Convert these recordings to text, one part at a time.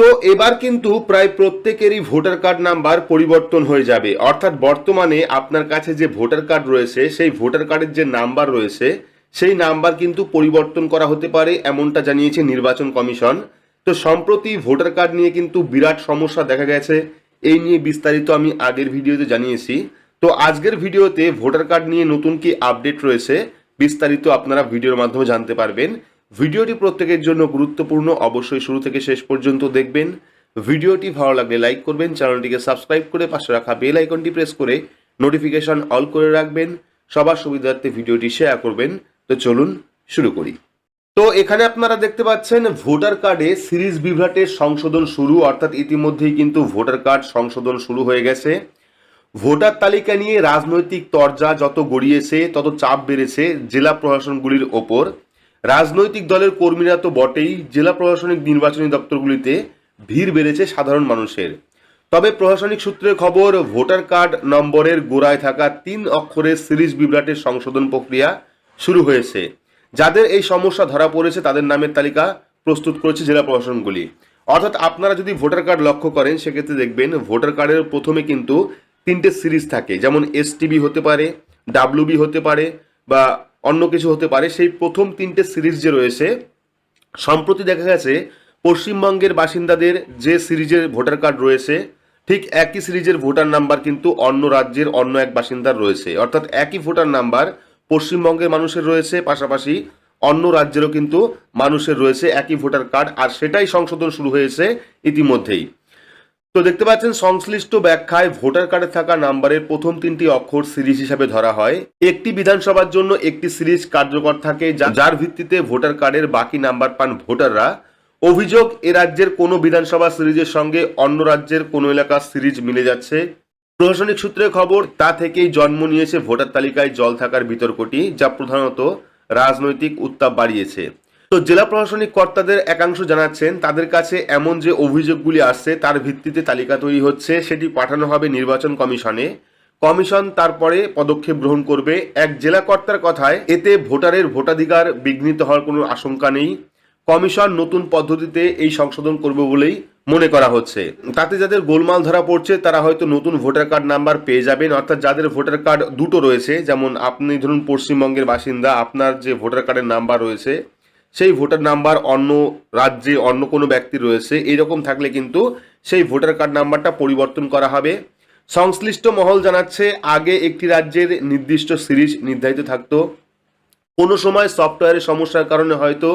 তো এবার কিন্তু প্রায় প্রত্যেকেরই ভোটার কার্ড নাম্বার পরিবর্তন হয়ে যাবে। অর্থাৎ বর্তমানে আপনার কাছে যে ভোটার কার্ড রয়েছে, সেই ভোটার কার্ডের যে নাম্বার রয়েছে, সেই নাম্বার কিন্তু পরিবর্তন করা হতে পারে, এমনটা জানিয়েছে নির্বাচন কমিশন। তো সম্প্রতি ভোটার কার্ড নিয়ে কিন্তু বিরাট সমস্যা দেখা গেছে। এই নিয়ে বিস্তারিত আমি আগের ভিডিওতে জানিয়েছি। তো আজকের ভিডিওতে ভোটার কার্ড নিয়ে নতুন কি আপডেট রয়েছে, বিস্তারিত আপনারা ভিডিওর মাধ্যমে জানতে পারবেন। ভিডিওটি প্রত্যেকের জন্য গুরুত্বপূর্ণ, অবশ্যই শুরু থেকে শেষ পর্যন্ত দেখবেন। ভিডিওটি ভালো লাগলে লাইক করবেন, চ্যানেলটিকে সাবস্ক্রাইব করে পাশে রাখা বেল আইকনটি প্রেস করে নোটিফিকেশন অল করে রাখবেন। সবার সুবিধার্থে ভিডিওটি শেয়ার করবেন। তো চলুন শুরু করি। তো এখানে আপনারা দেখতে পাচ্ছেন, ভোটার কার্ডে সিরিজ বিভ্রাটের সংশোধন শুরু, অর্থাৎ ইতিমধ্যেই কিন্তু ভোটার কার্ড সংশোধন শুরু হয়ে গেছে। ভোটার তালিকা নিয়ে রাজনৈতিক তরজা যত গড়িয়েছে, তত চাপ বেড়েছে জেলা প্রশাসনগুলির ওপর। রাজনৈতিক দলের কর্মীরা তো বটেই জেলা প্রশাসনিক নির্বাচনী দপ্তরগুলিতে ভিড় বেড়েছে সাধারণ মানুষের। তবে প্রশাসনিক সূত্রের খবর, ভোটার কার্ড নম্বরের গোড়ায় থাকা তিন অক্ষরের সিরিজ বিভ্রাটের সংশোধন প্রক্রিয়া শুরু হয়েছে। যাদের এই সমস্যা ধরা পড়েছে তাদের নামের তালিকা প্রস্তুত করেছে জেলা প্রশাসনগুলি। অর্থাৎ আপনারা যদি ভোটার কার্ড লক্ষ্য করেন, সেক্ষেত্রে দেখবেন ভোটার কার্ডের প্রথমে কিন্তু তিনটে সিরিজ থাকে। যেমন এসটিবি হতে পারে, ডাব্লিউবি হতে পারে বা অন্য কিছু হতে পারে, সেই প্রথম তিনটে সিরিজ যে রয়েছে, সম্প্রতি দেখা গেছে পশ্চিমবঙ্গের বাসিন্দাদের যে সিরিজের ভোটার কার্ড রয়েছে, ঠিক একই সিরিজের ভোটার নাম্বার কিন্তু অন্য রাজ্যের অন্য এক বাসিন্দার রয়েছে। অর্থাৎ একই ভোটার নাম্বার পশ্চিমবঙ্গের মানুষের রয়েছে, পাশাপাশি অন্য রাজ্যেরও কিন্তু মানুষের রয়েছে একই ভোটার কার্ড, আর সেটাই সংশোধন শুরু হয়েছে ইতিমধ্যেই। তো দেখতে পাচ্ছেন, সংশ্লিষ্ট ব্যাখ্যায় ভোটার কার্ডে থাকা নাম্বারের প্রথম তিনটি অক্ষর সিরিজ হিসাবে ধরা হয়। একটি বিধানসভার জন্য একটি সিরিজ কার্যকর থাকে যার ভিত্তিতে ভোটার কার্ডের বাকি নাম্বার পান ভোটাররা। অভিযোগ, এ রাজ্যের কোনো বিধানসভা সিরিজের সঙ্গে অন্য রাজ্যের কোনো এলাকার সিরিজ মিলে যাচ্ছে। প্রশাসনিক সূত্রে খবর, তা থেকেই জন্ম নিয়েছে ভোটার তালিকায় জল থাকার বিতর্কটি, যা প্রধানত রাজনৈতিক উত্তাপ বাড়িয়েছে। তো জেলা প্রশাসনিক কর্তাদের একাংশ জানাচ্ছেন, তাদের কাছে এমন যে অভিযোগগুলি আসছে তার ভিত্তিতে তালিকা তৈরি হচ্ছে, সেটি পাঠানো হবে নির্বাচন কমিশনে। কমিশন তারপরে পদক্ষেপ গ্রহণ করবে। এক জেলা কর্তার কথায়, এতে ভোটারের ভোটাধিকার বিঘ্নিত হওয়ার কোনো আশঙ্কা নেই। কমিশন নতুন পদ্ধতিতে এই সংশোধন করবে বলেই মনে করা হচ্ছে। তাতে যাদের গোলমাল ধরা পড়ছে, তারা হয়তো নতুন ভোটার কার্ড নাম্বার পেয়ে যাবেন। অর্থাৎ যাদের ভোটার কার্ড দুটো রয়েছে, যেমন আপনি ধরুন পশ্চিমবঙ্গের বাসিন্দা, আপনার যে ভোটার কার্ডের নাম্বার রয়েছে সেই ভোটার নাম্বার অন্য রাজ্যে অন্য কোনো ব্যক্তি রয়েছে এরকম থাকলে কিন্তু সেই ভোটার কার্ড নাম্বারটা পরিবর্তন করা হবে। সংশ্লিষ্ট মহল জানাচ্ছে, আগে একটি রাজ্যের নির্দিষ্ট সিরিজ নির্ধারিত থাকতো। কোনো সময় সফটওয়্যারের সমস্যার কারণে হয়তো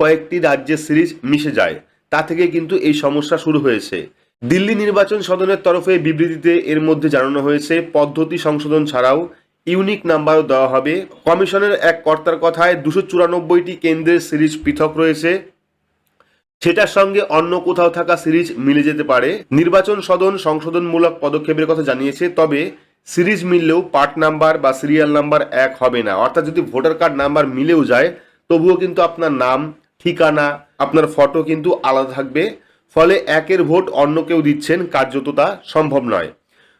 কয়েকটি রাজ্যের সিরিজ মিশে যায়। তা থেকে কিন্তু এই সমস্যা শুরু হয়েছে। দিল্লি নির্বাচন সদনের তরফে বিবৃতিতে এর মধ্যে জানানো হয়েছে, পদ্ধতি সংশোধন ছাড়াও ইউনিক নাম্বারও দেওয়া হবে। কমিশনের এক কর্তার কথায় দুশো চুরানব্বইটি কেন্দ্রের সিরিজ পৃথক রয়েছে। সেটার সঙ্গে অন্য কোথাও থাকা সিরিজ মিলে যেতে পারে। নির্বাচন সদন সংশোধনমূলক পদক্ষেপের কথা জানিয়েছে, তবে সিরিজ মিললেও পার্ট নাম্বার বা সিরিয়াল নাম্বার এক হবে না। অর্থাৎ যদি ভোটার কার্ড নাম্বার মিলেও যায়, তবুও কিন্তু আপনার নাম, ঠিকানা, আপনার ফটো কিন্তু আলাদা থাকবে। ফলে একের ভোট অন্য কেউ দিচ্ছেন, কার্যত তা সম্ভব নয়।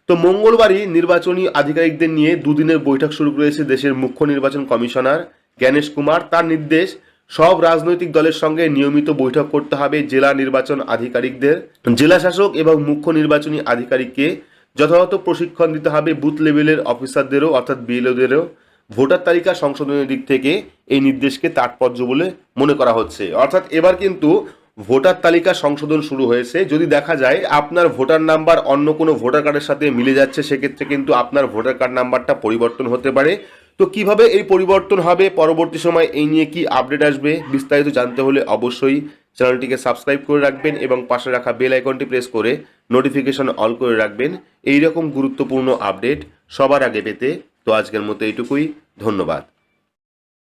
তো মঙ্গলবারই নির্বাচনী আধিকারিকদের নিয়ে দুদিনের বৈঠক শুরু করেছে দেশের মুখ্য নির্বাচন কমিশনার জ্ঞানেশ কুমার। তার নির্দেশ, সব রাজনৈতিক দলের সঙ্গে নিয়মিত বৈঠক করতে হবে জেলা নির্বাচন আধিকারিকদের। জেলা শাসক এবং মুখ্য নির্বাচনী আধিকারিককে যথাযথ প্রশিক্ষণ দিতে হবে বুথ লেভেলের অফিসারদেরও, অর্থাৎ বিএলওদেরও। ভোটার তালিকা সংশোধনের দিক থেকে এই নির্দেশকে তাৎপর্য বলে মনে করা হচ্ছে। অর্থাৎ এবার কিন্তু ভোটার তালিকা সংশোধন শুরু হয়েছে। যদি দেখা যায় আপনার ভোটার নাম্বার অন্য কোনো ভোটার কার্ডের সাথে মিলে যাচ্ছে, সেক্ষেত্রে কিন্তু আপনার ভোটার কার্ড নাম্বারটা পরিবর্তন হতে পারে। তো কীভাবে এই পরিবর্তন হবে? পরবর্তী সময় এই নিয়ে কি আপডেট আসবে? বিস্তারিত জানতে হলে অবশ্যই চ্যানেলটিকে সাবস্ক্রাইব করে রাখবেন এবং পাশে রাখা বেল আইকনটি প্রেস করে নোটিফিকেশন অল করে রাখবেন। এই রকম গুরুত্বপূর্ণ আপডেট সবার আগে পেতে। তো আজকের মতো এইটুকুই। ধন্যবাদ।